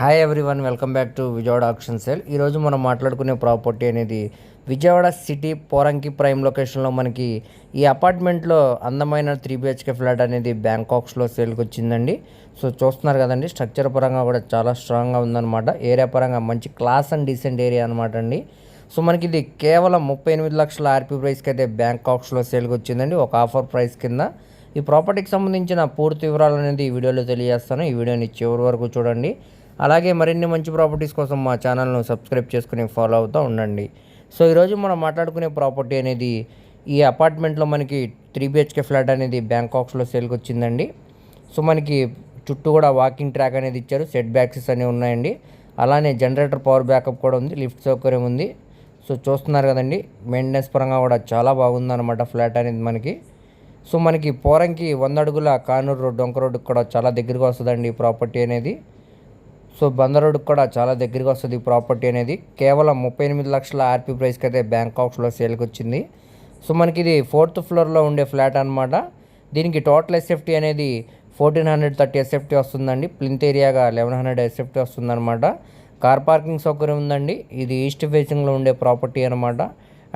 Hi everyone welcome back to Vijayawada auction sale ఈరోజు మనం మాట్లాడుకునే ప్రాపర్టీ అనేది విజయవాడ సిటీ పోరంకి ప్రైమ్ లొకేషన్లో మనకి ఈ అపార్ట్మెంట్లో అందమైన త్రీ బిహెచ్కే ఫ్లాట్ అనేది బ్యాంకాక్స్లో సేల్కి వచ్చిందండి. సో చూస్తున్నారు కదండి స్ట్రక్చర్ పరంగా కూడా చాలా స్ట్రాంగ్గా ఉందన్నమాట. ఏరియా పరంగా మంచి క్లాస్ అండ్ డీసెంట్ ఏరియా అనమాట అండి. సో మనకి ఇది కేవలం ముప్పై ఎనిమిది లక్షల ఆర్పీ ప్రైస్కి అయితే బ్యాంకాక్స్లో సేల్కి వచ్చిందండి. ఒక ఆఫర్ ప్రైస్ కింద. ఈ ప్రాపర్టీకి సంబంధించిన పూర్తి వివరాలు అనేది ఈ వీడియోలో తెలియజేస్తాను. ఈ వీడియోని చివరి వరకు చూడండి. అలాగే మరిన్ని మంచి ప్రాపర్టీస్ కోసం మా ఛానల్ను సబ్స్క్రైబ్ చేసుకుని ఫాలో అవుతూ ఉండండి. సో ఈరోజు మనం మాట్లాడుకునే ప్రాపర్టీ అనేది ఈ అపార్ట్మెంట్లో మనకి త్రీ బిహెచ్కే ఫ్లాట్ అనేది బ్యాంకాక్స్లో సేల్కి వచ్చిందండి. సో మనకి చుట్టూ కూడా వాకింగ్ ట్రాక్ అనేది ఇచ్చారు. సెట్ బ్యాక్సెస్ అనేవి ఉన్నాయండి. అలానే జనరేటర్ పవర్ బ్యాకప్ కూడా ఉంది. లిఫ్ట్ సౌకర్యం ఉంది. సో చూస్తున్నారు కదండి మెయింటెనెన్స్ పరంగా కూడా చాలా బాగుందన్నమాట ఫ్లాట్ అనేది మనకి. సో మనకి పోరంకి వంద అడుగుల కానూరు రోడ్డు డొంక రోడ్డుకి కూడా చాలా దగ్గరగా వస్తుందండి ఈ ప్రాపర్టీ అనేది. సో బందరోడ్కి కూడా చాలా దగ్గరగా వస్తుంది ఈ ప్రాపర్టీ అనేది. కేవలం ముప్పై ఎనిమిది లక్షల ఆర్పీ ప్రైస్కి అయితే బ్యాంకాక్స్లో సేల్కి వచ్చింది. సో మనకి ఇది ఫోర్త్ ఫ్లోర్లో ఉండే ఫ్లాట్ అనమాట దీనికి టోటల్ ఎస్ఎఫ్టీ అనేది ఫోర్టీన్ హండ్రెడ్ థర్టీ ఎస్ఎఫ్టీ వస్తుందండి. ప్లింత్ ఏరియాగా లెవెన్ హండ్రెడ్ ఎస్ఎఫ్టీ వస్తుందన్నమాట. కార్ పార్కింగ్ సౌకర్యం ఉందండి. ఇది ఈస్ట్ ఫేసింగ్లో ఉండే ప్రాపర్టీ అనమాట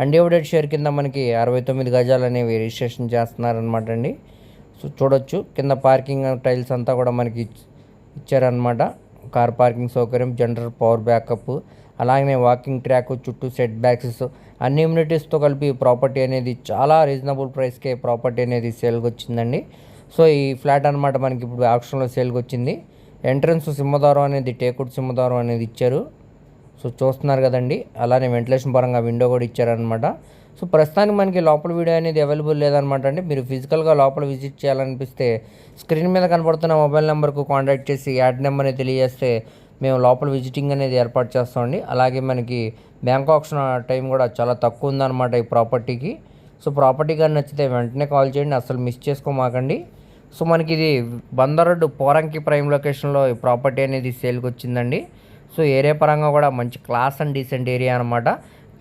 అన్డివైడెడ్ షేర్ కింద మనకి అరవై తొమ్మిది గజాలు అనేవి రిజిస్ట్రేషన్ చేస్తున్నారనమాట అండి. సో చూడొచ్చు. కింద పార్కింగ్ టైల్స్ అంతా కూడా మనకి ఇచ్చారనమాట కార్ పార్కింగ్ సౌకర్యం జనరల్ పవర్ బ్యాకప్ అలాగే వాకింగ్ ట్రాక్ చుట్టూ సెట్ బ్యాక్సెస్ అన్ని ఇమ్యూనిటీస్తో కలిపి ప్రాపర్టీ అనేది చాలా రీజనబుల్ ప్రైస్కే ప్రాపర్టీ అనేది సేల్కి వచ్చిందండి సో ఈ ఫ్లాట్ అనమాట మనకి ఇప్పుడు ఆప్షన్లో సేల్కి వచ్చింది ఎంట్రన్స్ సింహదారం అనేది టేకుడ్ సింహదారం అనేది ఇచ్చారు. సో చూస్తున్నారు కదండి. అలానే వెంటిలేషన్ పరంగా విండో కూడా ఇచ్చారనమాట సో ప్రస్తుతానికి మనకి లోపల వీడియో అనేది అవైలబుల్ లేదనమాట అండి. మీరు ఫిజికల్గా లోపల విజిట్ చేయాలనిపిస్తే స్క్రీన్ మీద కనబడుతున్న మొబైల్ నెంబర్కు కాంటాక్ట్ చేసి యాడ్ నెంబర్ని తెలియజేస్తే మేము లోపల విజిటింగ్ అనేది ఏర్పాటు చేస్తామండి అలాగే మనకి బ్యాంక్ ఆప్షన్ టైం కూడా చాలా తక్కువ ఉందన్నమాట ఈ ప్రాపర్టీకి. సో ప్రాపర్టీ కానీ నచ్చితే వెంటనే కాల్ చేయండి అసలు మిస్ చేసుకోమాకండి. సో మనకి ఇది బందరడ్డు పోరంకి ప్రైమ్ లొకేషన్లో ఈ ప్రాపర్టీ అనేది సేల్కి వచ్చిందండి. సో ఏరియా పరంగా కూడా మంచి క్లాస్ అండ్ డీసెంట్ ఏరియా అనమాట.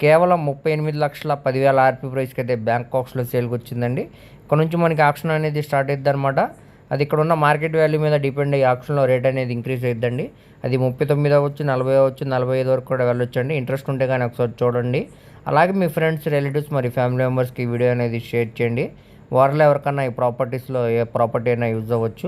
కేవలం ముప్పై ఎనిమిది లక్షల పదివేల ఆర్పీ ప్రైస్కి అయితే బ్యాంకాక్స్లో సేల్కి వచ్చిందండి ఇక్కడ నుంచి మనకి ఆప్షన్ అనేది స్టార్ట్ అవుతుంది అనమాట అది ఇక్కడ ఉన్న మార్కెట్ వాల్యూ మీద డిపెండ్ అయ్యి ఆప్షన్లో రేట్ అనేది ఇంక్రీజ్ అవుతుందండి అది ముప్పై తొమ్మిది అవ్వచ్చు నలభై అవ్వచ్చు నలభై ఐదు వరకు కూడా వెళ్ళొచ్చండి. ఇంట్రెస్ట్ ఉంటే కానీ ఒకసారి చూడండి. అలాగే మీ ఫ్రెండ్స్ రిలేటివ్స్ మరి ఫ్యామిలీ మెంబర్స్కి వీడియో అనేది షేర్ చేయండి. వారిలో ఎవరికన్నా ఈ ప్రాపర్టీస్లో ఏ ప్రాపర్టీ అయినా యూజ్ అవ్వచ్చు.